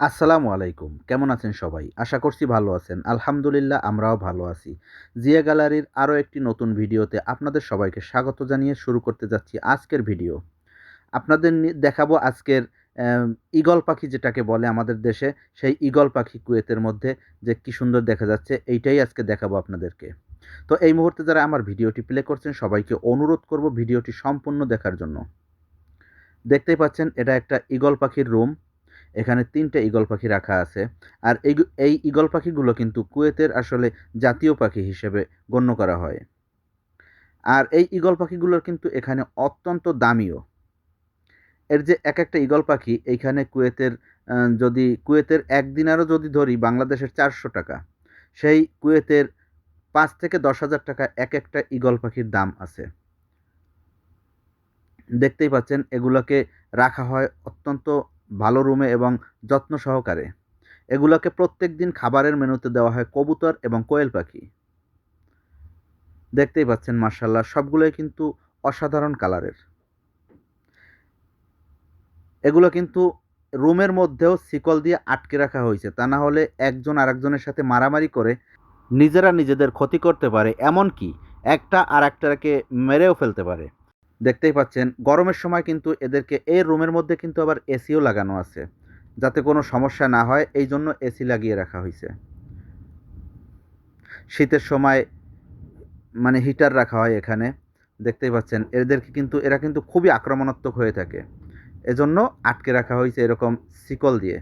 আসসালামু আলাইকুম। কেমন আছেন সবাই? আশা করছি ভালো আছেন। আলহামদুলিল্লাহ, আমরাও ভালো আছি। জিয়া গ্যালারির আরও একটি নতুন ভিডিওতে আপনাদের সবাইকে স্বাগত জানিয়ে শুরু করতে যাচ্ছি আজকের ভিডিও। আপনাদের দেখাবো আজকের ঈগল পাখি যেটাকে বলে আমাদের দেশে, সেই ঈগল পাখি কুয়েতের মধ্যে যে কি সুন্দর দেখা যাচ্ছে, এইটাই আজকে দেখাবো আপনাদেরকে। তো এই মুহূর্তে যারা আমার ভিডিওটি প্লে করছেন, সবাইকে অনুরোধ করব ভিডিওটি সম্পূর্ণ দেখার জন্য। দেখতেই পাচ্ছেন, এটা একটা ঈগল পাখির রুম। এখানে তিনটে ঈগল পাখি রাখা আছে। আর এই ঈগল পাখিগুলো কিন্তু কুয়েতের আসলে জাতীয় পাখি হিসেবে গণ্য করা হয়। আর এই ঈগল পাখিগুলোর কিন্তু এখানে অত্যন্ত দামিও। এর যে এক একটা ঈগল পাখি এইখানে কুয়েতের যদি কুয়েতের একদিনারও যদি ধরি বাংলাদেশের চারশো টাকা, সেই কুয়েতের পাঁচ থেকে দশ হাজার টাকা এক একটা ঈগল পাখির দাম আছে। দেখতেই পাচ্ছেন, এগুলোকে রাখা হয় অত্যন্ত ভালো রুমে এবং যত্ন সহকারে। এগুলোকে প্রত্যেক দিন খাবারের মেনুতে দেওয়া হয় কবুতর এবং কোয়েল পাখি। দেখতেই পাচ্ছেন মার্শাল্লাহ সবগুলোই কিন্তু অসাধারণ কালারের। এগুলো কিন্তু রুমের মধ্যেও শিকল দিয়ে আটকে রাখা হয়েছে। তা না হলে একজন আরেকজনের সাথে মারামারি করে নিজেরা নিজেদের ক্ষতি করতে পারে, এমনকি একটা আর একটাকে মেরেও ফেলতে পারে। দেখতেই পাচ্ছেন, গরমের সময় কিন্তু এদেরকে এই রুমের মধ্যে কিন্তু আবার এসিও লাগানো আছে, যাতে কোনো সমস্যা না হয়, এই জন্য এসি লাগিয়ে রাখা হয়েছে শীতের সময় মানে হিটার রাখা হয় এখানে, দেখতেই পাচ্ছেন, এদেরকে কিন্তু, এরা কিন্তু খুবই আক্রমণাত্মক হয়ে থাকে। এজন্য আটকে রাখা হয়েছে এরকম শিকল দিয়ে।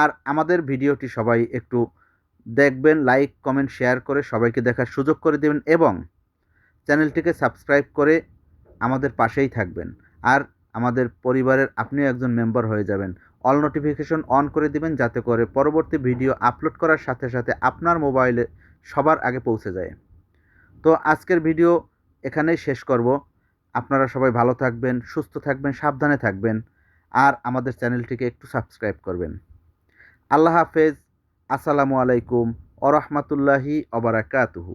আর আমাদের ভিডিওটি সবাই একটু দেখবেন, লাইক, কমেন্ট, শেয়ার করে সবাইকে দেখার সুযোগ করে দেবেন এবং চ্যানেলটিকে সাবস্ক্রাইব করে আমাদের পাশেই থাকবেন। আর আমাদের পরিবারের আপনিও একজন মেম্বার হয়ে যাবেন। অল নোটিফিকেশন অন করে দিবেন যাতে করে পরবর্তী ভিডিও আপলোড করার সাথে সাথে আপনার মোবাইলে সবার আগে পৌঁছে যায়। তো আজকের ভিডিও এখানেই শেষ করব। আপনারা সবাই ভালো থাকবেন, সুস্থ থাকবেন, সাবধানে থাকবেন। আর আমাদের চ্যানেলটিকে একটু সাবস্ক্রাইব করবেন। আল্লাহ হাফেজ। আসসালামু আলাইকুম ওরহমতুল্লাহি অবরাকাতুহু